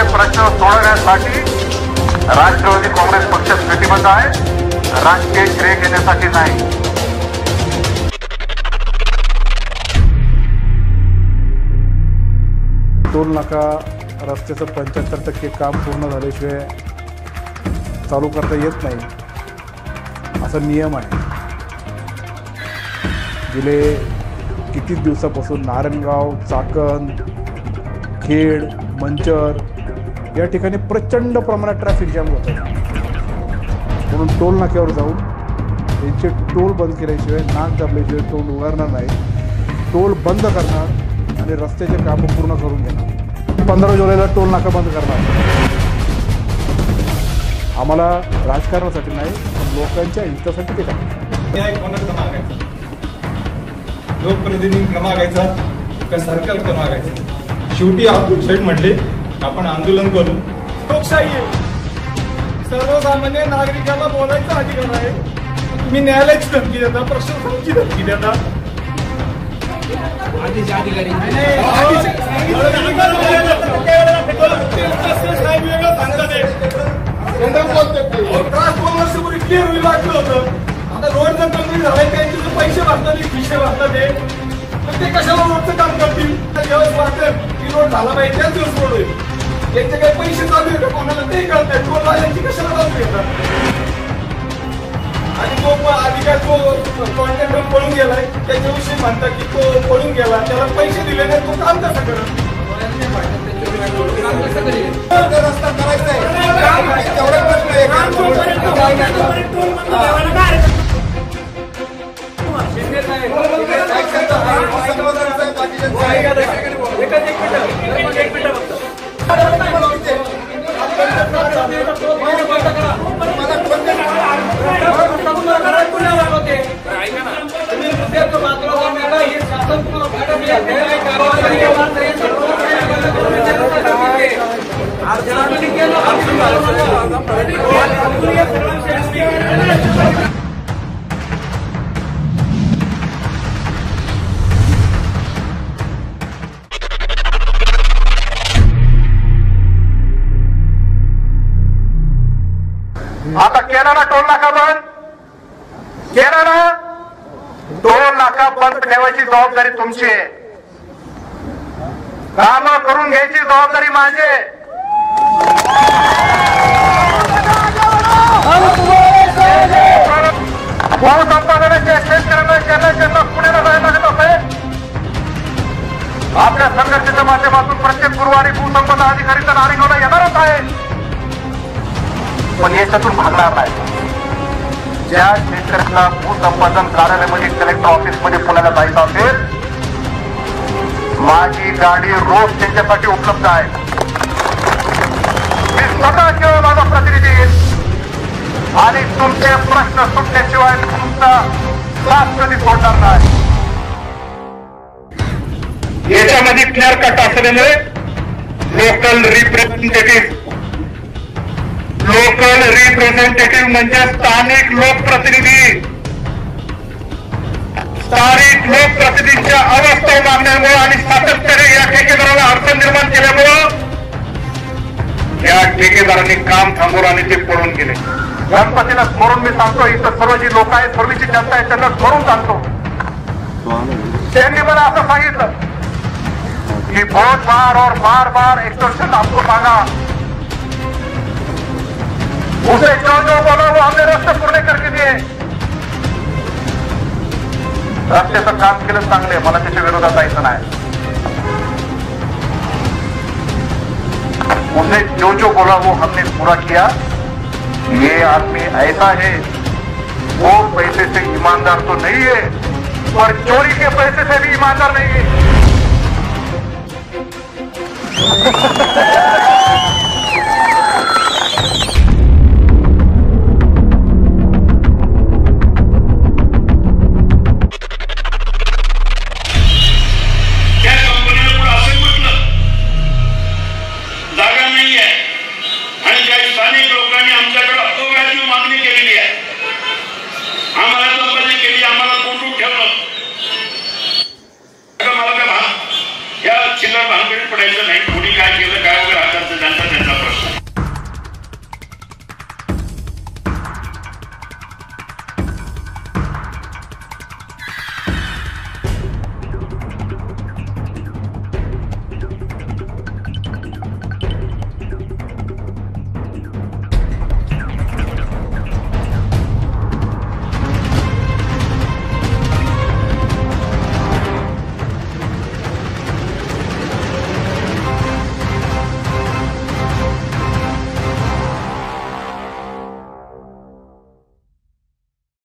जनतेचे प्रश्न सोडवण्यासाठी राष्ट्रवादी काँग्रेस पक्ष कटिबद्ध आहे. राजकीय श्रेय घेण्यासाठी नाही. टोल नाका रस्त्याचं पंच्याहत्तर टक्के काम पूर्ण झाल्याशिवाय चालू करता येत नाही. असा नियम आहे. गेले किती दिवसापासून नारायणगाव चाकण खेड मंचर या ठिकाणी प्रचंड प्रमाणात ट्रॅफिक जॅम होत आहे. म्हणून टोल नाक्यावर जाऊन त्यांचे टोल बंद केल्याशिवाय नाक दाबल्याशिवाय टोल उघडणार नाही. टोल बंद करणार आणि रस्त्याचे कामं पूर्ण करून घेणार. पंधरा जुलैला टोल नाका बंद करणार. आम्हाला राजकारणासाठी नाही पण लोकांच्या हितासाठी ते करणार. कोणाचा मागायचा? लोकप्रतिनिधी मागायचा का सरकार मागायचा? शेवटी आपण साईड म्हटले आपण आंदोलन करू. लोकशाही आहे. सर्वसामान्य नागरिकाला बोलायचा अधिकार आहे. तुम्ही न्यायालयाची धमकी देता प्रशासनाची धमकी देता. साहेब वेगळं सांगतात आहे. त्रास दोन वर्षापूर्वी क्लिअर होईल वाटलं होतं आता रोड जर कंप्लीट झालाय त्यांचे जे पैसे भरतात ते खिशे भरतात ते तर ते कशाला रोडचं काम करतील? ज्यावेळेस वाटतं की रोड झाला पाहिजे त्याच दिवस रोड होईल. त्यांचे काही पैसे चालू आहे का? कोणाला ते कळत नाही टोल वाल्यांची कशाला बाजू घेतात? आणि तो आधी अधिकार तो कॉन्ट्रॅक्टर पळून गेलाय त्याच्याविषयी म्हणतात की तो पळून गेला. त्याला पैसे दिले नाही तो काम कसं करत? रस्ता करायचा आहे तेवढा प्रश्न आहे आता केला टोल नाका बंद. केला टोल नाका बंद ठेवायची जबाबदारी तुमची आहे. काम करून घ्यायची जबाबदारी माझी आहे. शेतकऱ्यांना ज्यांना ज्यांना पुण्याला जायला लागत असेल आपल्या संघर्षाच्या माध्यमातून प्रत्येक गुरुवारी भूसंपदा अधिकारीचा नारिगावला येणारच आहे. पण याच्यातून भागणार नाही. ज्या शेतकऱ्यांना भूसंपादन कार्यालयामध्ये कलेक्टर ऑफिसमध्ये पुण्याला जायचं असेल माझी गाडी रोज त्यांच्यासाठी उपलब्ध आहे. मी स्वतः किंवा माझा प्रतिनिधी आणि तुमचे प्रश्न सुटण्याशिवाय तुमचा साथ कधी सोडणार नाही. याच्यामध्ये क्लिअर कट असल्यामुळे लोकल रिप्रेझेंटेटिव्ह लोकल रिप्रेझेंटेटिव्ह म्हणजे स्थानिक लोकप्रतिनिधी. स्थानिक लोकप्रतिनिधींच्या अवस्था मागण्यामुळे आणि सातत्याने या ठेकेदाराला अडचण निर्माण केल्यामुळं या ठेकेदारांनी काम थांबवलं आणि ते पळून गेले. गणपतीला स्मरून मी सांगतो इथं सर्व जी लोक आहेत सर्वची जनता आहे त्यांना स्मरून सांगतो. त्यांनी मला असं सांगितलं की बहुत बार और बार बार एक्सटर्शन आपको मांगा. उसे जो जो बोला वो हमने रस्ते पूर्ण करके दिए. रस्त्याचं काम केलं, चांगले मला त्याच्या विरोधात जायचं नाही. उसने जो जो बोला, वो हमने पूरा किया. ये आदमी ऐसा है। वो पैसे से ईमानदार तो नहीं है, पर चोरी के पैसे से भी ईमानदार नहीं है। भानगडीत पडायचं नाही. कोणी काय केलं काय वगैरे हातात त्यांचा त्यांचा प्रश्न.